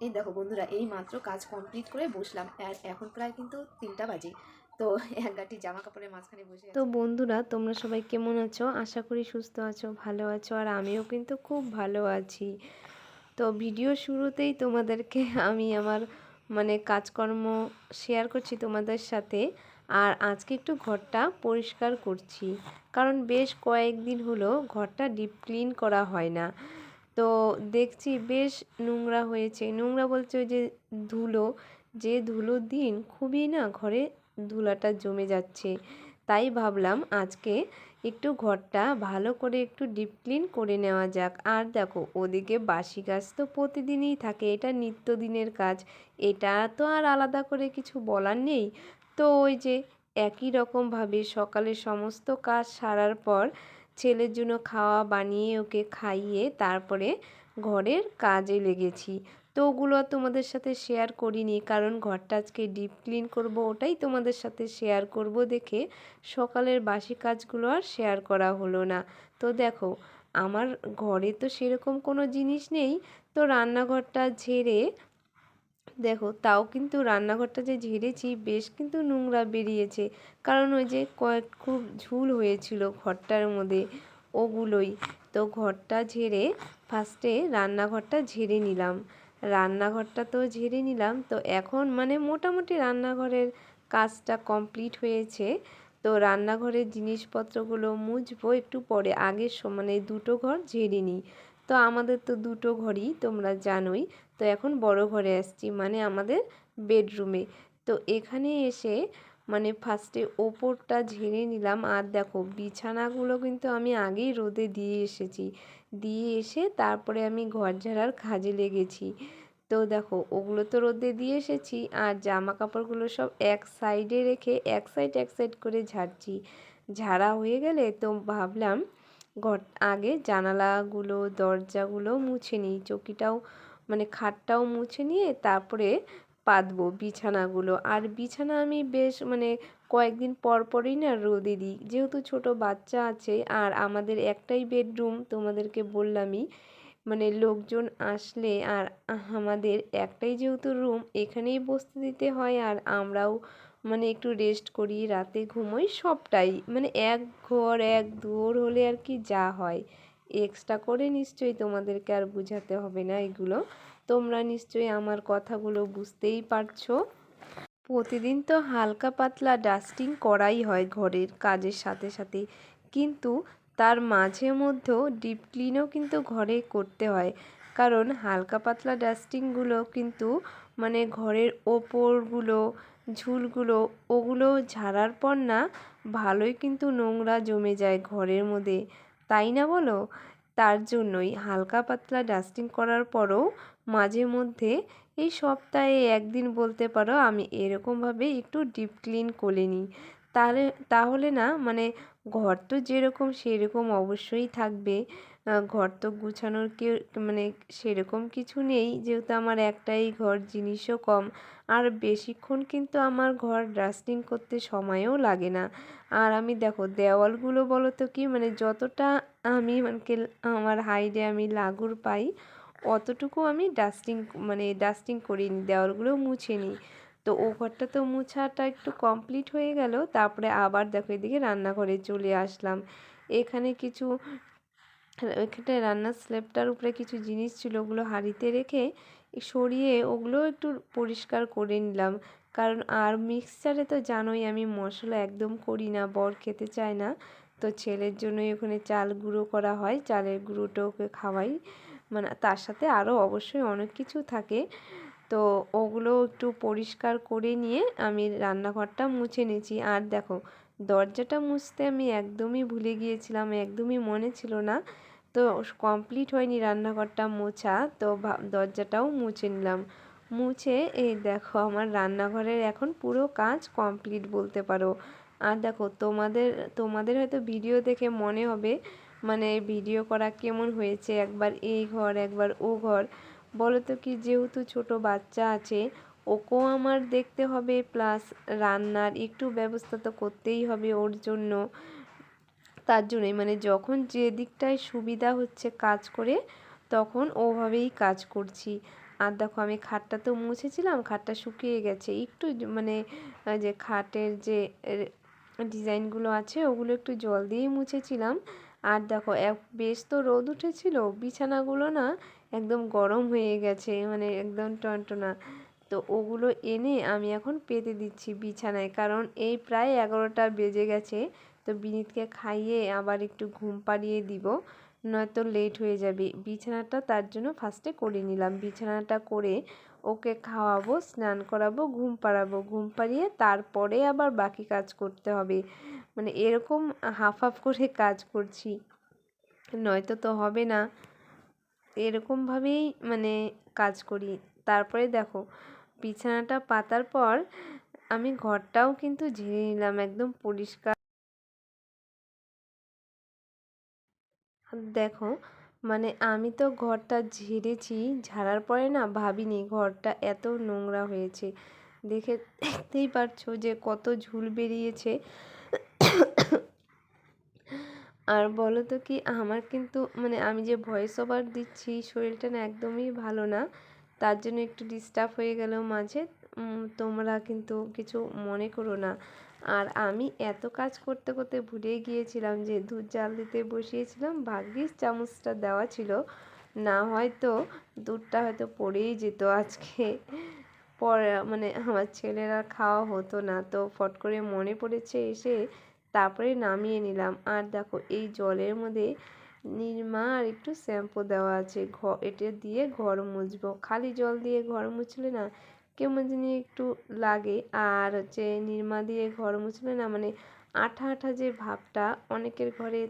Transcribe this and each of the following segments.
এই দেখো বন্ধুরা এই মাত্র কাজ কমপ্লিট করে বসলাম আর এখন প্রায় কিন্তু তিনটা বাজে। তো এক গাঁটি জামা কাপড়ের মাঝখানে বসে তো বন্ধুরা তোমরা সবাই কেমন আছো? আশা করি সুস্থ আছো ভালো আছো আর আমিও কিন্তু খুব ভালো আছি। তো ভিডিও শুরুতেই তোমাদেরকে আমি আমার মানে কাজকর্ম শেয়ার করছি তোমাদের সাথে আর আজকে একটু ঘরটা পরিষ্কার করছি। কারণ বেশ কয়েকদিন হলো ঘরটা ডিপ ক্লিন করা হয় না। তো দেখছি বেশ নোংরা হয়েছে। নোংরা বলছে ওই যে ধুলো, যে ধুলোর দিন খুবই না ঘরে ধুলাটা জমে যাচ্ছে। তাই ভাবলাম আজকে একটু ঘরটা ভালো করে একটু ডিপ ক্লিন করে নেওয়া যাক। আর দেখো, ওদিকে বাসি কাজ তো প্রতিদিনই থাকে, এটা নিত্যদিনের কাজ। এটা তো আর আলাদা করে কিছু বলার নেই। তো ওই যে একই রকমভাবে সকালে সমস্ত কাজ সারার পর ছেলের জন্য খাওয়া বানিয়ে ওকে খাইয়ে তারপরে ঘরের কাজে লেগেছি। তো ওগুলো তোমাদের সাথে শেয়ার করিনি, কারণ ঘরটা আজকে ডিপ ক্লিন করব, ওটাই তোমাদের সাথে শেয়ার করব দেখে সকালের বাসি কাজগুলো আর শেয়ার করা হলো না। তো দেখো, আমার ঘরে তো সেরকম কোনো জিনিস নেই, তো রান্নাঘরটা ঝেড়ে দেখো, তাও কিন্তু রান্নাঘরটা যে ঝেড়েছি, বেশ কিন্তু নোংরা বেরিয়েছে। কারণ ওই যে কয়েক খুব ঝুল হয়েছিল ঘরটার মধ্যে ওগুলোই। তো ঘরটা ঝেড়ে ফার্স্টে রান্নাঘরটা ঝেড়ে নিলাম। রান্নাঘরটা তো ঝেড়ে নিলাম, তো এখন মানে মোটামুটি রান্নাঘরের কাজটা কমপ্লিট হয়েছে। তো রান্নাঘরের জিনিসপত্রগুলো মুছবো একটু পরে, আগে স- মানে দুটো ঘর ঝেড়ে নিই। তো আমাদের তো দুটো ঘরই, তোমরা জানোই। তো এখন বড় ঘরে আসছি মানে আমাদের বেডরুমে তো এখানে এসে মানে ফার্স্টে ওপরটা ঝেড়ে নিলাম। আর দেখো, বিছানাগুলো কিন্তু আমি আগেই রোদে দিয়ে এসেছি। দিয়ে এসে তারপরে আমি ঘর ঝাড়ার কাজে লেগেছি। তো দেখো, ওগুলো তো রোদে দিয়ে এসেছি, আর জামা কাপড়গুলো সব এক সাইডে রেখে, এক সাইড এক সাইড করে ঝাড়ছি। ঝাড়া হয়ে গেলে তো ভাবলাম ঘর আগে জানালাগুলো, দরজাগুলো মুছে নিই, চকিটাও মানে খাটটাও মুছে নিয়ে তারপরে পাতবো বিছানাগুলো। আর বিছানা আমি বেশ মানে কয়েকদিন পর পরই না রোদে দিই। যেহেতু ছোট বাচ্চা আছে, আর আমাদের একটাই বেডরুম, তোমাদেরকে বললামই মানে লোকজন আসলে আর আমাদের একটাই যেহেতু রুম, এখানেই বসতে দিতে হয় আর আমরাও মানে একটু রেস্ট করি, রাতে ঘুমোই, সবটাই। মানে এক ঘর, এক দুয়ার হলে আর কি যা হয়। এক্সট্রা করে নিশ্চয়ই তোমাদেরকে আর বোঝাতে হবে না এগুলো। তোমরা নিশ্চয়ই আমার কথাগুলো বুঝতেই পারছ। প্রতিদিন তো হালকা পাতলা ডাস্টিং করাই হয় ঘরের কাজের সাথে সাথে। কিন্তু তার মাঝে মধ্যেও ডিপ ক্লিনও কিন্তু ঘরে করতে হয়। কারণ হালকা পাতলা ডাস্টিংগুলো কিন্তু মানে ঘরের ওপরগুলো ঝুলগুলো ওগুলো ঝাড়ার পর না ভালোই কিন্তু নোংরা জমে যায় ঘরের মধ্যে। তাই না বলো? তার জন্যই হালকা পাতলা ডাস্টিং করার পরও মাঝে মধ্যে এই সপ্তাহে একদিন বলতে পারো আমি এরকমভাবে একটু ডিপ ক্লিন করে নিই। তাহলে তাহলে না মানে ঘর তো যেরকম সেরকম অবশ্যই থাকবে। ঘর তো গুছানোর কেউ মানে সেরকম কিছু নেই। যেহেতু আমার একটাই ঘর, জিনিসও কম। আর বেশিক্ষণ কিন্তু আমার ঘর ডাস্টিং করতে সময়ও লাগে না। আর আমি দেখো, দেওয়ালগুলো বলো তো কি মানে যতটা আমি মানে আমার হাইডে আমি লাগুর পাই, অতটুকু আমি ডাস্টিং মানে ডাস্টিং করি দেওয়ালগুলো মুছে নিই তো ও ঘরটা তো মুছাটা একটু কমপ্লিট হয়ে গেল, তারপরে আবার দেখো এদিকে রান্নাঘরে চলে আসলাম। এখানে কিছু এখানে রান্নার স্ল্যাবটার উপরে কিছু জিনিস ছিল, ওগুলো হাঁড়িতে রেখে সরিয়ে ওগুলো একটু পরিষ্কার করে নিলাম। কারণ আর মিক্সচারে তো জানোই আমি মশলা একদম করি না, বর খেতে চায় না। তো ছেলের জন্যই ওখানে চাল গুঁড়ো করা হয়, চালের গুঁড়োটা ওকে খাওয়াই। মানে তার সাথে আরও অবশ্যই অনেক কিছু থাকে। তো ওগুলো একটু পরিষ্কার করে নিয়ে আমি রান্নাঘরটা মুছে নিয়েছি। আর দেখো, দরজাটা মুছতে আমি একদমই ভুলে গিয়েছিলাম, একদমই মনে ছিল না। তো কমপ্লিট হয়নি রান্নাঘরটা মোছা, তো দরজাটাও মুছে নিলাম। মুছে এই দেখো আমার রান্নাঘরের এখন পুরো কাজ কমপ্লিট বলতে পারো। আর দেখো তোমাদের তোমাদের হয়তো ভিডিও দেখে মনে হবে মানে ভিডিও করা কেমন হয়েছে? একবার এই ঘর, একবার ও ঘর। বলো তো কি যেহেতু ছোট বাচ্চা আছে ওকেও আমার দেখতে হবে প্লাস রান্নার একটু ব্যবস্থা তো করতেই হবে ওর জন্য। তার জন্যই। মানে যখন যে দিকটায় সুবিধা হচ্ছে কাজ করে, তখন ওভাবেই কাজ করছি। আর দেখো, আমি খাটটা তো মুছেছিলাম, খাটটা শুকিয়ে গেছে। একটু মানে যে খাটের যে ডিজাইনগুলো আছে, ওগুলো একটু জল দিয়েই মুছেছিলাম। আর দেখো, এক, বেশ তো রোদ উঠেছিল, বিছানাগুলো না একদম গরম হয়ে গেছে মানে একদম টনটনা। তো ওগুলো এনে আমি এখন পেতে দিচ্ছি বিছানায়। কারণ এই প্রায় এগারোটা বেজে গেছে, তো বিনীতকে খাইয়ে আবার একটু ঘুম পাড়িয়ে দিব, নয়তো লেট হয়ে যাবে। বিছানাটা তার জন্য ফার্স্টে করে নিলাম। বিছানাটা করে ওকে খাওয়াবো, স্নান করাবো, ঘুম পাড়াবো। ঘুম পাড়িয়ে তারপরে আবার বাকি কাজ করতে হবে। মানে এরকম হাফ হাফ করে কাজ করছি। নয়তো তো হবে না। এরকমভাবেই মানে কাজ করি। তারপরে দেখো বিছানাটা পাতার পর আমি ঘরটাও কিন্তু ঝেড়ে নিলাম, একদম পরিষ্কার। দেখো মানে আমি তো ঘরটা ঝেড়েছি, ঝাড়ার পরে না ভাবিনি ঘরটা এত নোংরা হয়েছে। দেখে, দেখতেই পারছ যে কত ঝুল বেরিয়েছে। আর বলো তো কি, আমার কিন্তু মানে আমি যে ভয়েস ওভার দিচ্ছি, শরীরটা না একদমই ভালো না। তার জন্য একটু ডিস্টার্ব হয়ে গেল মাঝে। তোমরা কিন্তু কিছু মনে করো না। আর আমি এত কাজ করতে করতে ভুলে গিয়েছিলাম যে দুধ জাল দিতে বসিয়েছিলাম, ভাগ্যিস চামচটা দেওয়া ছিল। না হয়তো দুধটা হয়তো পড়েই যেত আজকে। পরে মানে আমার ছেলেরা খাওয়া হতো না, তো ফট করে মনে পড়েছে এসে তারপরে নামিয়ে নিলাম। আর দেখো, এই জলের মধ্যে নিরমা আর একটু শ্যাম্পু দেওয়া আছে। ঘ, এটা দিয়ে ঘর মুছবো। খালি জল দিয়ে ঘর মুছলে না কেমন জানি একটু লাগে। আর হচ্ছে নিরমা দিয়ে ঘর মুছলে না মানে আঠা আঠা যে ভাবটা অনেকের ঘরে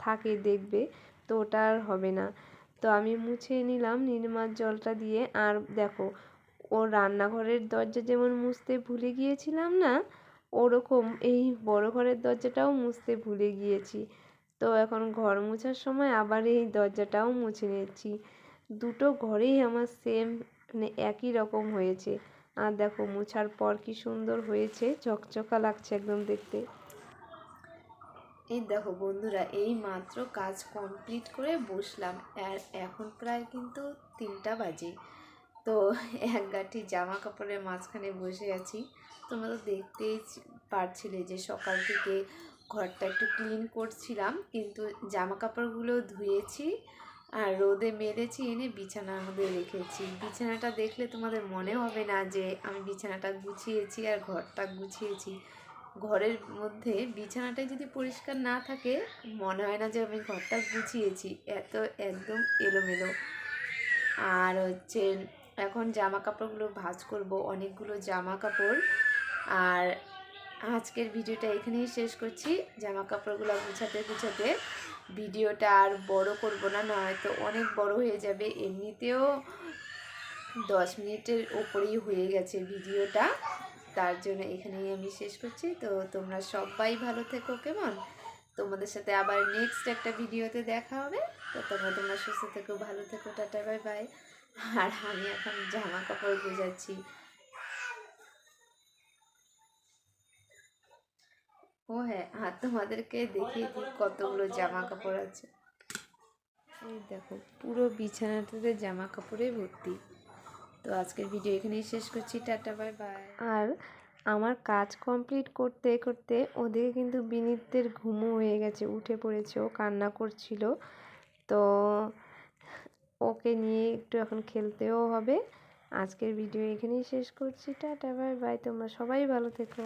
থাকে দেখবে, তো ওটা আর হবে না। তো আমি মুছে নিলাম নিরমার জলটা দিয়ে। আর দেখো ও রান্নাঘরের দরজা যেমন মুছতে ভুলে গিয়েছিলাম না, ওরকম এই বড় ঘরের দরজাটাও মুছতে ভুলে গিয়েছি। তো এখন ঘর মোছার সময় আবার এই দরজাটাও মুছে নিচ্ছি দুটো ঘরেই আমার সেম মানে একই রকম হয়েছে। আর দেখো মোছার পর কি সুন্দর হয়েছে, চকচকা লাগছে একদম দেখতে। এই দেখো বন্ধুরা, এই মাত্র কাজ কমপ্লিট করে বসলাম। আর এখন প্রায় কিন্তু তিনটা বাজে। তো এক গাঠি জামা কাপড়ের মাঝখানে বসে আছি। তোমরা তো দেখতেই পারছিলে যে সকাল থেকে ঘরটা একটু ক্লিন করছিলাম, কিন্তু জামা কাপড়গুলো ধুয়েছি আর রোদে মেলেছি, এনে বিছানার মধ্যে রেখেছি। বিছানাটা দেখলে তোমাদের মনে হবে না যে আমি বিছানাটা গুছিয়েছি আর ঘরটা গুছিয়েছি। ঘরের মধ্যে বিছানাটা যদি পরিষ্কার না থাকে, মনে হয় না যে আমি ঘরটা গুছিয়েছি। এত একদম এলোমেলো। আর হচ্ছে, এখন জামা কাপড়গুলো ভাজ করব, অনেকগুলো জামা কাপড় আর আজকের ভিডিওটা এখানেই শেষ করছি। জামা কাপড়গুলো গুছাতে গুছাতে ভিডিওটা আর বড় করব না, নয়তো অনেক বড় হয়ে যাবে। এমনিতেও দশ মিনিটের ওপরেই হয়ে গেছে ভিডিওটা। তার জন্য এখানেই আমি শেষ করছি। তো তোমরা সবাই ভালো থেকো কেমন? তোমাদের সাথে আবার নেক্সট একটা ভিডিওতে দেখা হবে। তো তোমরা তোমরা সুস্থ থেকো, ভালো থেকো, টাটা, বাই বাই। আর আমি এখন জামা কাপড় গোজাচ্ছি ও হ্যাঁ আর তোমাদেরকে দিই কতগুলো জামা কাপড় আছে। এই দেখো, পুরো বিছানাটাতে জামা কাপড়ে ভর্তি। তো আজকের ভিডিও এখানেই শেষ করছি, টাটা, বাই বাই। আর আমার কাজ কমপ্লিট করতে করতে ওদিকে কিন্তু বিনীতদের ঘুমও হয়ে গেছে, উঠে পড়েছে, ও কান্না করছিল। তো ওকে নিয়ে একটু এখন খেলতেও হবে। আজকের ভিডিও এখানেই শেষ করছি, টাটা, বাই বাই। তোমরা সবাই ভালো থেকো।